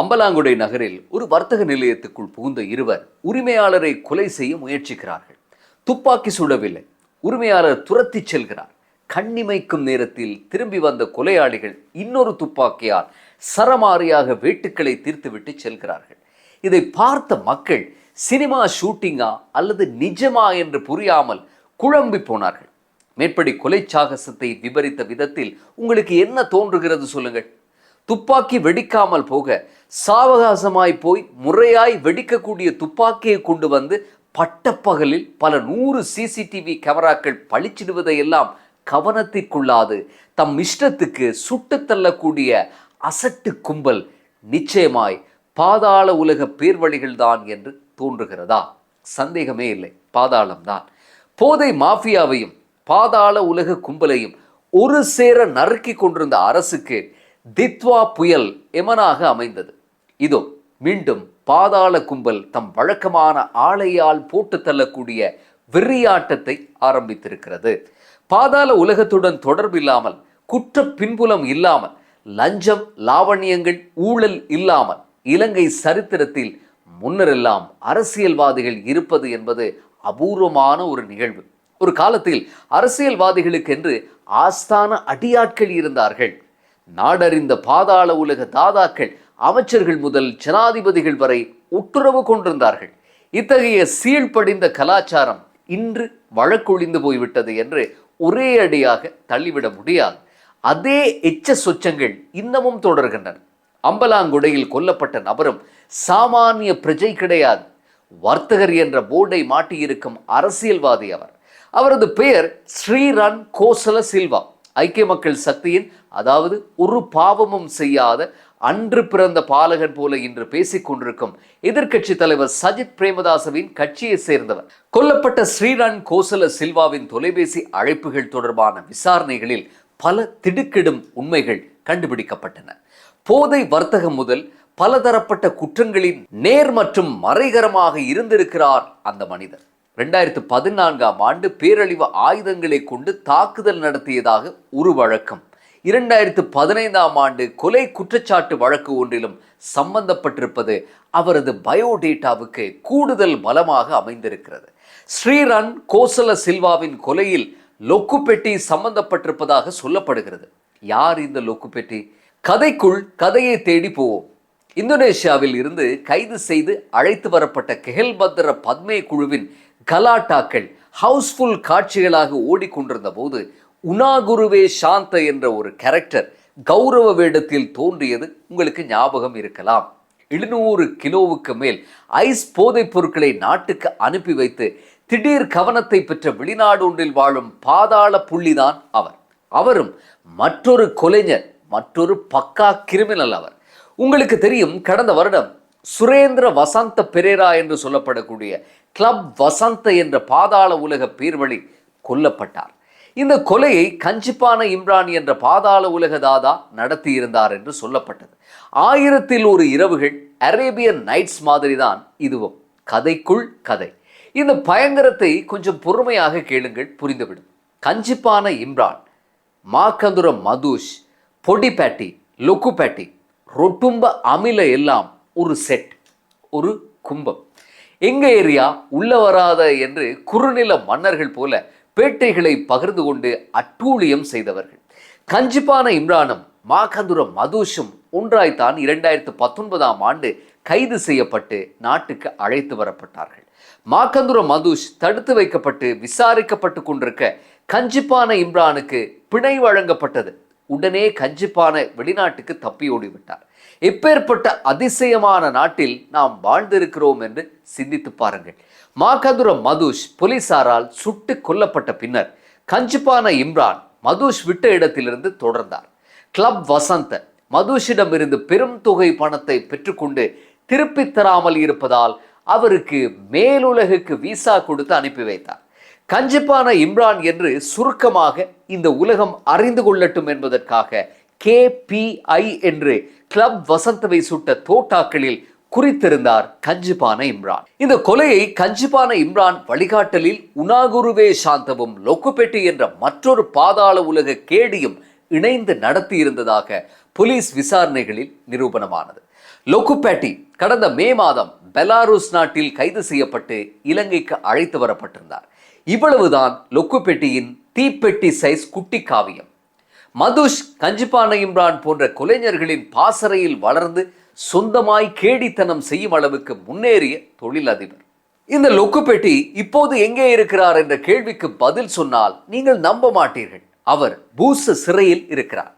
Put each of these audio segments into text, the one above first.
அம்பலாங்குடை நகரில் ஒரு வர்த்தக நிலையத்துக்குள் புகுந்த இருவர் உரிமையாளரை கொலை செய்ய முயற்சிக்கிறார்கள். துப்பாக்கி சுடவில்லை. உரிமையாளர் துரத்திச் செல்கிறார். கண்ணிமைக்கும் நேரத்தில் திரும்பி வந்த கொலையாளிகள் இன்னொரு துப்பாக்கியால் சரமாரியாக வேட்டுக்களை தீர்த்துவிட்டு செல்கிறார்கள். இதை பார்த்த மக்கள் சினிமா ஷூட்டிங்கா அல்லது நிஜமா என்று புரியாமல் குழம்பி போனார்கள். மேற்படி கொலை சாகசத்தை விவரித்த விதத்தில் உங்களுக்கு என்ன தோன்றுகிறது சொல்லுங்கள். துப்பாக்கி வெடிக்காமல் போக சாவகாசமாய் போய் முறையாய் வெடிக்கக்கூடிய துப்பாக்கியை கொண்டு வந்து பட்டப்பகலில் பல நூறு சிசிடிவி கேமராக்கள் பளிச்சிடுவதையெல்லாம் கவனத்திற்குள்ளாது. தம் இஷ்டத்துக்கு சுட்டு தள்ளக்கூடிய அசட்டு கும்பல் நிச்சயமாய் பாதாள உலக பேர்வழிகள்தான் என்று தோன்றுகிறதா? சந்தேகமே இல்லை. பாதாளம்தான் போதை மாஃபியாவையும் பாதாள உலக கும்பலையும் ஒரு சேர நறுக்கி கொண்டிருந்த அரசுக்கு தித்வா புயல் எமனாக அமைந்தது. இதோ மீண்டும் பாதாள கும்பல் தம் வழக்கமான ஆலையால் போட்டு தள்ளக்கூடிய வெறியாட்டத்தை ஆரம்பித்திருக்கிறது. பாதாள உலகத்துடன் தொடர்பில்லாமல் குற்ற பின்புலம் இல்லாமல் லஞ்சம் லாவண்யங்கள் ஊழல் இல்லாமல் இலங்கை சரித்திரத்தில் முன்னரெல்லாம் அரசியல்வாதிகள் இருப்பது என்பது அபூர்வமான ஒரு நிகழ்வு. ஒரு காலத்தில் அரசியல்வாதிகளுக்கென்று ஆஸ்தான அடியாட்கள் இருந்தார்கள். நாடறிந்த பாதாள உலக தாதாக்கள் அமைச்சர்கள் முதல் ஜனாதிபதிகள் வரை உட்டுறவு கொண்டிருந்தார்கள். இத்தகைய சீழ்படிந்த கலாச்சாரம் இன்று வழக்கொழிந்து போய்விட்டது என்று ஒரே அடியாக தள்ளிவிட முடியாது. அதே எச்ச சொச்சங்கள் இன்னமும் தொடர்கின்றன. அம்பலாங்குடையில் கொல்லப்பட்ட நபரும் சாமானிய பிரஜை கிடையாது. வர்த்தகர் என்ற போர்டை மாட்டியிருக்கும் அரசியல்வாதி அவர். அவரது பெயர் ஸ்ரீரன் கோசல சில்வா. ஐக்கிய மக்கள் சக்தியின் அதாவது ஒரு பாவமும் செய்யாத அன்று பிறந்த பாலகன் போல இன்று பேசிக் கொண்டிருக்கும் எதிர்க்கட்சி தலைவர் சஜித் பிரேமதாசவின் கட்சியை சேர்ந்தவர். கொல்லப்பட்ட ஸ்ரீரன் கோசல சில்வாவின் தொலைபேசி அழைப்புகள் தொடர்பான விசாரணைகளில் பல திடுக்கிடும் உண்மைகள் கண்டுபிடிக்கப்பட்டன. போதை வர்த்தகம் முதல் பலதரப்பட்ட குற்றங்களின் நேர் மற்றும் மறைகரமாக இருந்திருக்கிறார் அந்த மனிதர். ரெண்டாயிரத்து பதினான்காம் ஆண்டு பேரழிவு ஆயுதங்களை கொண்டு தாக்குதல் நடத்தியதாக ஒரு வழக்கம். இரண்டாயிரத்து பதினைந்தாம் ஆண்டு கொலை குற்றச்சாட்டு வழக்கு ஒன்றிலும் சம்பந்தப்பட்டிருப்பது அவரது பயோடேட்டாவுக்கு கூடுதல் பலமாக அமைந்திருக்கிறது. ஸ்ரீரன் கோசல சில்வாவின் கொலையில் லொக்கு பெட்டி சம்பந்தப்பட்டிருப்பதாக சொல்லப்படுகிறது. யார் இந்த லொக்கு பெட்டி கதைக்குள் கதையை தேடி போவோம். இந்தோனேஷியாவில் இருந்து கைது செய்து அழைத்து வரப்பட்ட கெஹல்பத்ர பத்மே குழுவின் கலாட்டாக்கள் ஹவுஸ்ஃபுல் காட்சிகளாக ஓடிக்கொண்டிருந்த போது உணாகுருவே சாந்த என்ற ஒரு கேரக்டர் கௌரவ வேடத்தில் தோன்றியது உங்களுக்கு ஞாபகம் இருக்கலாம். எழுநூறு கிலோவுக்கு மேல் ஐஸ் போதைப் பொருட்களை நாட்டுக்கு அனுப்பி வைத்து திடீர் கவனத்தை பெற்ற வெளிநாடு ஒன்றில் வாழும் பாதாள புள்ளிதான் அவர். அவரும் மற்றொரு கொலைஞர் மற்றொரு பக்கா கிரிமினல் அவர். உங்களுக்கு தெரியும் கடந்த வருடம் சுரேந்திர வசந்த பெரேரா என்று சொல்லப்படக்கூடிய கிளப் வசந்த என்ற பாதாள உலக பேர்வழி கொல்லப்பட்டார். இந்த கொலையை கஞ்சிப்பான இம்ரான் என்ற பாதாள உலக தாதா நடத்தியிருந்தார் என்று சொல்லப்பட்டது. ஆயிரத்தில் ஒரு இரவுகள் அரேபியன் நைட்ஸ் மாதிரி தான் இதுவும். கதைக்குள் கதை. இந்த பயங்கரத்தை கொஞ்சம் பொறுமையாக கேளுங்கள் புரிந்துவிடும். கஞ்சிப்பான இம்ரான் மாக்கந்துர மதுஷ் பொடி பேட்டி லொக்கு பேட்டி ரொட்டும்ப அமில எல்லாம் ஒரு செட் ஒரு கும்பம். எங்க ஏரியா? உள்ள வராத என்று குறுநில மன்னர்கள் போல பேட்டைகளை பகிர்ந்து கொண்டு அட்டூழியம் செய்தவர்கள். கஞ்சிப்பான இம்ரானும் மாகந்துரம் மதுஷும் ஒன்றாய்த்தான் இரண்டாயிரத்து பத்தொன்பதாம் ஆண்டு கைது செய்யப்பட்டு நாட்டுக்கு அழைத்து வரப்பட்டார்கள். மாக்கந்துர மதுஷ் தடுத்து வைக்கப்பட்டு விசாரிக்கப்பட்டு கொண்டிருக்க கஞ்சிப்பான இம்ரானுக்கு பிணை வழங்கப்பட்டது. உடனே கஞ்சிப்பான வெளிநாட்டுக்கு தப்பி ஓடிவிட்டார் இப்பேற்பட்ட அதிசயமான நாட்டில் நாம் வாழ்ந்திருக்கிறோம் என்று சிந்தித்து பாருங்கள். மாகதுர மதுஷ் போலீசாரால் சுட்டு கொல்லப்பட்ட பின்னர் கஞ்சிப்பான இம்ரான் மதுஷ் விட்ட இடத்திலிருந்து தொடர்ந்தார். கிளப் வசந்த மதுஷிடமிருந்து பெரும் தொகை பணத்தை பெற்றுக்கொண்டு திருப்பித் தராமல் இருப்பதால் அவருக்கு மேலுலகுக்கு விசா கொடுத்து அனுப்பி வைத்தார். கஞ்சிப்பான இம்ரான் என்று சுருக்கமாக இந்த உலகம் அறிந்து கொள்ளட்டும் என்பதற்காக கேபிஐ என்று கிளப் வசந்தவை சுட்ட தோட்டாக்களில் குறித்திருந்தார் கஞ்சிபான இம்ரான். இந்த கொலையை கஞ்சிபான இம்ரான் வழிகாட்டலில் உணாகுருவே சாந்தவும் லொக்குபெட்டி என்ற மற்றொரு பாதாள உலக கேடியும் இணைந்து நடத்தியிருந்ததாக போலீஸ் விசாரணைகளில் நிரூபணமானது. லொக்குபேட்டி கடந்த மே மாதம் பெலாருஸ் நாட்டில் கைது செய்யப்பட்டு இலங்கைக்கு அழைத்து வரப்பட்டிருந்தார். இவ்வளவுதான் லொக்குபெட்டியின் தீப்பெட்டி சைஸ் குட்டி காவியம். மதுஷ் கஞ்சிப்பான இம்ரான் போன்ற கொலைஞர்களின் பாசறையில் வளர்ந்து சொந்தமாய் கேடித்தனம் செய்யும் அளவுக்கு முன்னேறிய தொழிலதிபர். இந்த லொக்குப்பெட்டி இப்போது எங்கே இருக்கிறார் என்ற கேள்விக்கு பதில் சொன்னால் நீங்கள் நம்ப மாட்டீர்கள். அவர் பூச சிறையில் இருக்கிறார்.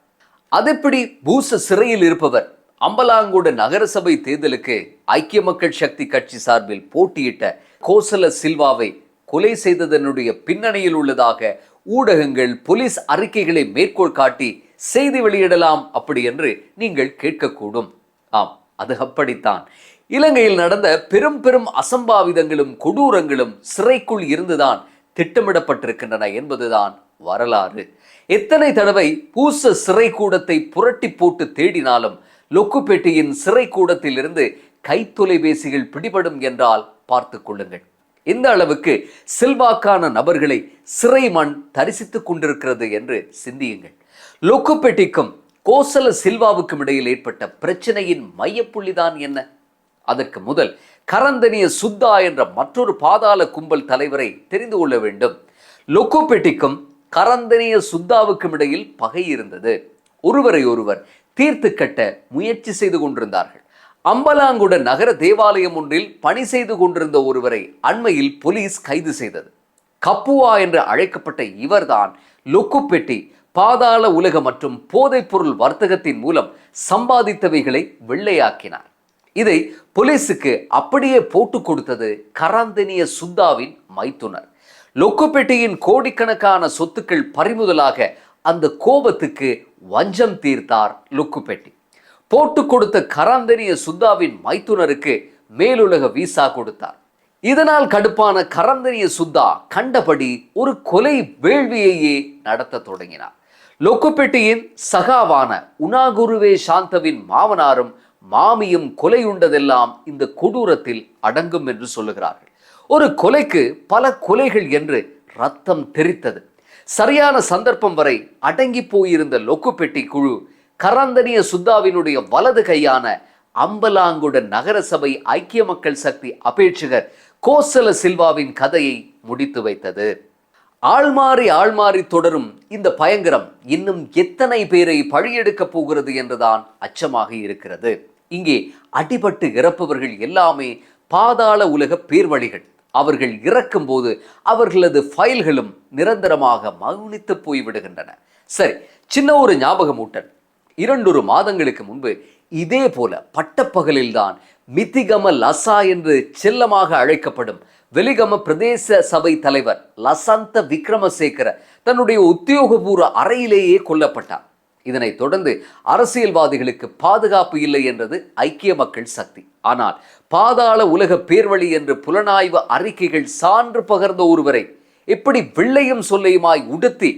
அதெப்படி பூச சிறையில் இருப்பவர் அம்பலாங்கோடு நகரசபை தேர்தலுக்கு ஐக்கிய மக்கள் சக்தி கட்சி சார்பில் போட்டியிட்ட கோசல சில்வாவை கொலை செய்ததனுடைய பின்னணியில் உள்ளதாக ஊடகங்கள் போலீஸ் அறிக்கைகளை மேற்கோள் காட்டி செய்தி வெளியிடலாம் அப்படி என்று நீங்கள் கேட்கக்கூடும். ஆம் அது அப்படித்தான். இலங்கையில் நடந்த பெரும் பெரும் அசம்பாவிதங்களும் கொடூரங்களும் சிறைக்குள் இருந்துதான் திட்டமிடப்பட்டிருக்கின்றன என்பதுதான் வரலாறு. எத்தனை தடவை பூச சிறை கூடத்தை புரட்டி போட்டு தேடினாலும் லொக்குப்பேட்டையின் சிறை கூடத்தில் இருந்து கைத்தொலைபேசிகள் பிடிபடும் என்றால் பார்த்து கொள்ளுங்கள். இந்த அளவுக்கு செல்வாக்கான நபர்களை சிறை மண் தரிசித்துக் கொண்டிருக்கிறது என்று சிந்தியுங்கள். லொக்குப்பேட்டைக்கும் கோசல சில்வாவுக்கும் இடையில் ஏற்பட்ட பிரச்சனையின் மையப்புள்ளிதான் என்ன? அதற்கு முதல் கரந்தனிய சுத்தா என்ற மற்றொரு பாதாள கும்பல் தலைவரை தெரிந்து கொள்ள வேண்டும். லொக்கோபெட்டிக்கும் கரந்தனிய சுத்தாவுக்கும் இடையில் பகை இருந்தது. ஒருவரை ஒருவர் தீர்த்து கட்ட முயற்சி செய்து கொண்டிருந்தார்கள். அம்பலாங்குட நகர தேவாலயம் ஒன்றில் பணி செய்து கொண்டிருந்த ஒருவரை அண்மையில் போலீஸ் கைது செய்தது. கப்புவா என்று அழைக்கப்பட்ட இவர்தான் லொக்குப்பெட்டி பாதாள உலக மற்றும் போதைப்பொருள் வர்த்தகத்தின் மூலம் சம்பாதித்தவைகளை வெள்ளையாக்கினார். இதை போலீஸுக்கு அப்படியே போட்டு கொடுத்தது கராந்தனிய சுத்தாவின் மைத்துனர். லொக்குப்பெட்டியின் கோடிக்கணக்கான சொத்துக்கள் பறிமுதலாக அந்த கோபத்துக்கு வஞ்சம் தீர்த்தார் லொக்குப்பெட்டி. போட்டு கொடுத்த கராந்தனிய சுத்தாவின் மைத்துனருக்கு மேலுலக விசா கொடுத்தார். இதனால் கடுப்பான கரந்தெறிய சுத்தா கண்டபடி ஒரு கொலை வேள்வியையே நடத்த தொடங்கினார். லொக்குப்பெட்டியின் சகாவான உனாகுருவே சாந்தவின் மாமனாரும் மாமியும் கொலையுண்டதெல்லாம் இந்த கொடூரத்தில் அடங்கும் என்று சொல்லுகிறார்கள். ஒரு கொலைக்கு பல கொலைகள் என்று ரத்தம் தெரித்தது. சரியான சந்தர்ப்பம் வரை அடங்கி போயிருந்த லொக்குப்பெட்டி குழு கரந்தனிய சுத்தாவினுடைய வலது கையான அம்பலாங்குட நகரசபை ஐக்கிய மக்கள் சக்தி அபேட்சகர் கோசல சில்வாவின் கதையை முடித்து வைத்தது. ஆள்மாறி ஆள்மாறி தொடரும் இந்த பயங்கரம் இன்னும் எத்தனை பேரை பழியெடுக்கப் போகிறது என்றுதான் அச்சமாக இருக்கிறது. இங்கே அடிபட்டு இறப்பவர்கள் எல்லாமே பாதாள உலக பேர்வழிகள். அவர்கள் இறக்கும்போது அவர்களது ஃபைல்களும் நிரந்தரமாக மௌனித்து போய்விடுகின்றன. சரி சின்ன ஒரு ஞாபகமூட்டல். இரண்டொரு மாதங்களுக்கு முன்பு இதே போல பட்டப்பகலில்தான் மிதிகம லசா என்று செல்லமாக அழைக்கப்படும் வெலிகம பிரதேச சபை தலைவர் லசந்த விக்ரமசேகர தன்னுடைய உத்தியோகபூர்வ அறையிலேயே கொல்லப்பட்டார். இதனைத் தொடர்ந்து அரசியல்வாதிகளுக்கு பாதுகாப்பு இல்லை என்றது ஐக்கிய மக்கள் சக்தி. ஆனால் பாதாள உலக பேர்வழி என்று புலனாய்வு அறிக்கைகள் சான்று பகர்ந்த ஒருவரை எப்படி வெள்ளையும் சொல்லையுமாய் உடுத்தி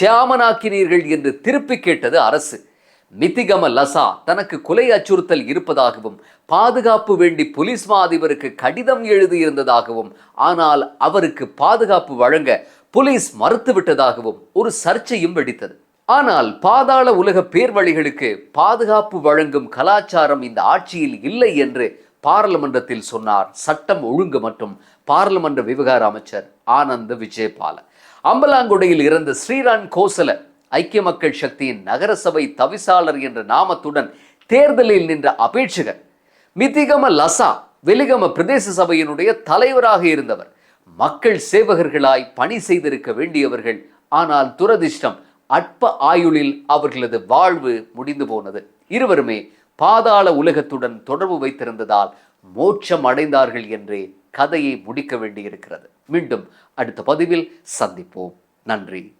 சியாமனாக்கினீர்கள் என்று திருப்பி கேட்டது அரசு. நிதிகம லசா தனக்கு கொலை அச்சுறுத்தல் இருப்பதாகவும் பாதுகாப்பு வேண்டி போலீஸ் மா அதிபருக்கு கடிதம் எழுதியிருந்ததாகவும் ஆனால் அவருக்கு பாதுகாப்பு வழங்க போலீஸ் மறுத்துவிட்டதாகவும் ஒரு சர்ச்சையும் வெடித்தது. ஆனால் பாதாள உலக பேர்வழிகளுக்கு பாதுகாப்பு வழங்கும் கலாச்சாரம் இந்த ஆட்சியில் இல்லை என்று பாராளுமன்றத்தில் சொன்னார் சட்டம் ஒழுங்கு மற்றும் பாராளுமன்ற விவகார அமைச்சர் ஆனந்த விஜயபால. அம்பலாங்குடையில் இறந்த ஸ்ரீரான் கோசல ஐக்கிய மக்கள் சக்தியின் நகரசபை தவிசாளர் என்ற நாமத்துடன் தேர்தலில் நின்ற அபேட்சகர் மிதிகம லசா வெலிகம பிரதேச சபையினுடைய தலைவராக இருந்தவர் மக்கள் சேவகர்களாய் பணி செய்திருக்க வேண்டியவர்கள். ஆனால் துரதிர்ஷ்டம் அற்ப ஆயுளில் அவர்களது வாழ்வு முடிந்து போனது. இருவருமே பாதாள உலகத்துடன் தொடர்பு வைத்திருந்ததால் மோட்சம் அடைந்தார்கள் என்றே கதையை முடிக்க வேண்டியிருக்கிறது. மீண்டும் அடுத்த பதிவில் சந்திப்போம். நன்றி.